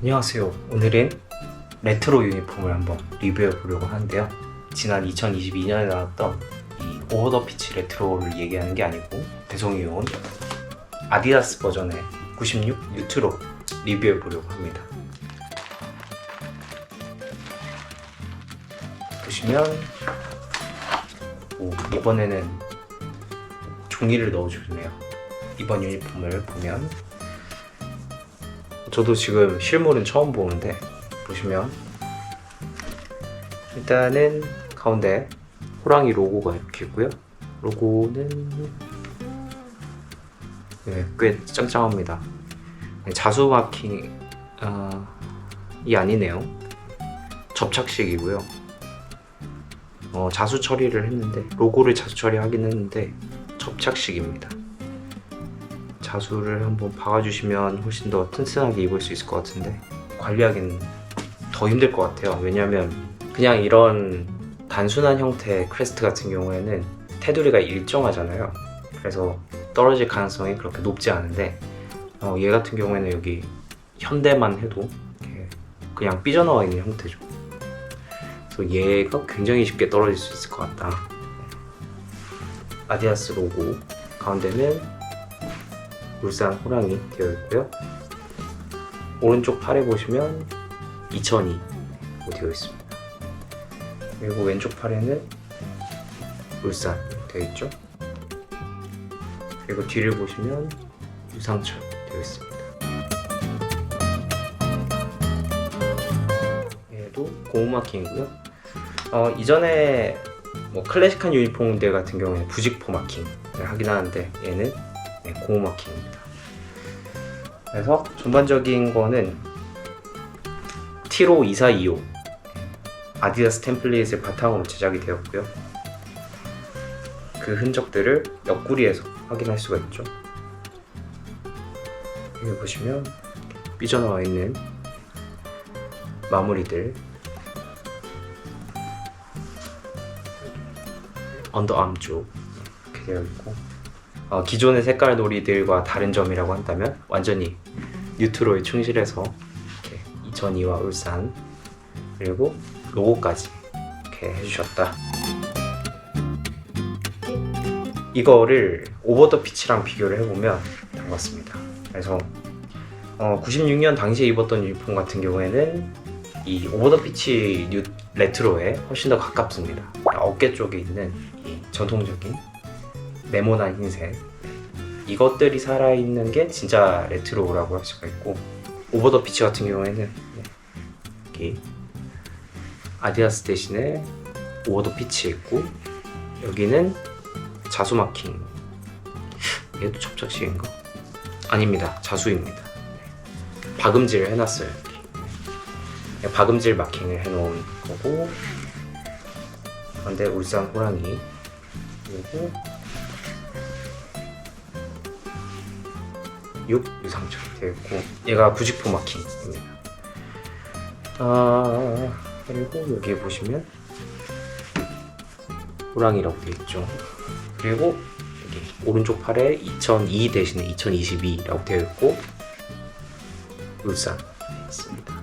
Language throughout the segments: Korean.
안녕하세요. 오늘은 레트로 유니폼을 한번 리뷰해 보려고 하는데요. 지난 2022년에 나왔던 이 오버 더 피치 레트로를 얘기하는 게 아니고 배송이 온 아디다스 버전의 96 뉴트로 리뷰해 보려고 합니다. 보시면 오, 이번에는 종이를 넣어주네요. 이번 유니폼을 보면 저도 지금 실물은 처음 보는데 보시면 일단은 가운데 호랑이 로고가 이렇게 있고요. 로고는 네, 꽤 짱짱합니다. 자수 마킹 어, 이 아니네요. 접착식이고요. 어, 자수 처리를 했는데 로고를 자수 처리하긴 했는데 접착식입니다. 자수를 한번 박아주시면 훨씬 더 튼튼하게 입을 수 있을 것 같은데 관리하기는 더 힘들 것 같아요. 왜냐하면 그냥 이런 단순한 형태의 크레스트 같은 경우에는 테두리가 일정하잖아요. 그래서 떨어질 가능성이 그렇게 높지 않은데 어, 얘 같은 경우에는 여기 현대만 해도 그냥 삐져나와 있는 형태죠. 그래서 얘가 굉장히 쉽게 떨어질 수 있을 것 같다. 아디다스 로고 가운데는 울산 호랑이 되어 있고요. 오른쪽 팔에 보시면 2002 되어 있습니다. 그리고 왼쪽 팔에는 울산 되어 있죠. 그리고 뒤를 보시면 유상철 되어 있습니다. 얘도 고무 마킹이고요. 어, 이전에 뭐 클래식한 유니폼들 같은 경우에는 부직포 마킹을 하긴 하는데 얘는 네, 고무 마킹입니다. 그래서 전반적인 거는 티로 2425 아디다스 템플릿을 바탕으로 제작이 되었고요. 그 흔적들을 옆구리에서 확인할 수가 있죠. 여기 보시면 삐져나와 있는 마무리들 언더암 쪽 이렇게 되어 있고 어, 기존의 색깔 놀이들과 다른 점이라고 한다면 완전히 뉴트로에 충실해서 이렇게 2002와 울산 그리고 로고까지 이렇게 해주셨다. 이거를 오버 더 피치랑 비교를 해보면 같습니다. 그래서 어, 96년 당시에 입었던 유니폼 같은 경우에는 이 오버 더 피치 뉴 레트로에 훨씬 더 가깝습니다. 어깨 쪽에 있는 이 전통적인 네모난 흰색. 이것들이 살아있는 게 진짜 레트로라고 할 수가 있고 오버 더 피치 같은 경우에는 여기 아디다스 대신에 오버 더 피치 있고 여기는 자수 마킹. 얘도 접착식인가? 아닙니다. 자수입니다. 네. 박음질 해놨어요 네, 박음질 마킹을 해놓은 거고 그런데 울산 호랑이 그리고 6 유상철 되어 있고 얘가 부직포 마킹입니다. 아 그리고 여기에 보시면 호랑이라고 되어 있죠. 그리고 여기 오른쪽 팔에 2002 대신에 2022라고 되어 있고 울산 있습니다.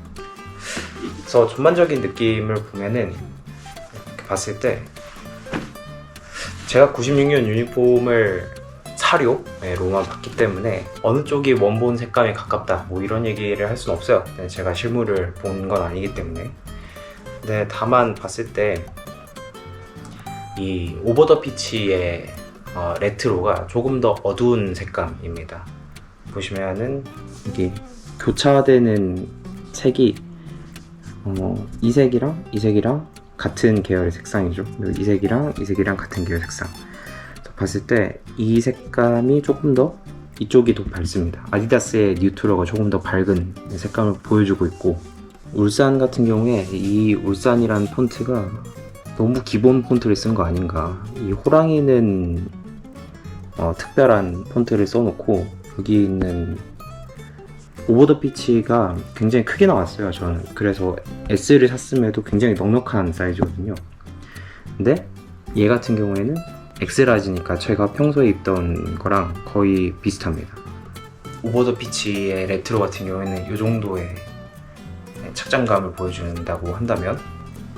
그래서 전반적인 느낌을 보면은 이렇게 봤을 때 제가 96년 유니폼을 사료로만 봤기 때문에 어느 쪽이 원본 색감에 가깝다 뭐 이런 얘기를 할 수는 없어요. 네, 제가 실물을 본 건 아니기 때문에. 근데 다만 봤을 때 이 오버 더 피치의 어, 레트로가 조금 더 어두운 색감입니다. 보시면은 이게 교차되는 색이 어, 이 색이랑 이 색이랑 같은 계열의 색상이죠. 이 색이랑 이 색이랑 같은 계열 색상. 봤을 때 이 색감이 조금 더 이쪽이 더 밝습니다. 아디다스의 뉴트로가 조금 더 밝은 색감을 보여주고 있고 울산 같은 경우에 이 울산이라는 폰트가 너무 기본 폰트를 쓴 거 아닌가. 이 호랑이는 어, 특별한 폰트를 써놓고 여기 있는 오버 더 피치가 굉장히 크게 나왔어요. 저는 그래서 S를 샀음에도 굉장히 넉넉한 사이즈거든요. 근데 얘 같은 경우에는 엑스라지니까 제가 평소에 입던 거랑 거의 비슷합니다. 오버 더 피치의 레트로 같은 경우에는 이 정도의 착장감을 보여준다고 한다면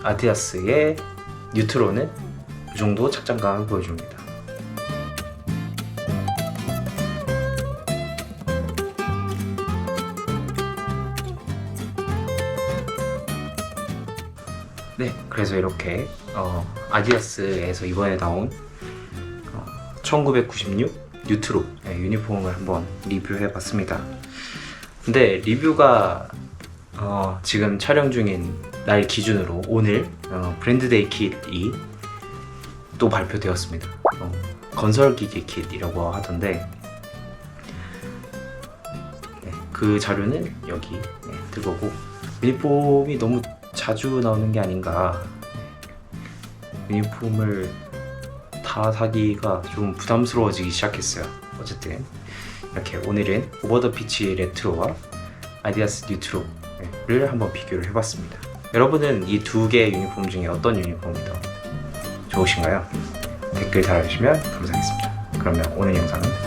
아디다스의 뉴트로는 이 정도 착장감을 보여줍니다. 네, 그래서 이렇게 어, 아디다스에서 이번에 나온 어, 1996 뉴트로 네, 유니폼을 한번 리뷰해봤습니다. 근데 리뷰가 어, 지금 촬영 중인 날 기준으로 오늘 어, 브랜드데이 킷이 또 발표되었습니다. 어, 건설기계 킷이라고 하던데 네, 그 자료는 여기 네, 들어오고 유니폼이 너무 자주 나오는 게 아닌가 유니폼을 다 사기가 좀 부담스러워지기 시작했어요. 어쨌든 이렇게 오늘은 오버 더 피치 레트로와 아디다스 뉴트로를 한번 비교를 해봤습니다. 여러분은 이 두 개의 유니폼 중에 어떤 유니폼이 더 좋으신가요? 댓글 달아주시면 감사하겠습니다. 그러면 오늘 영상은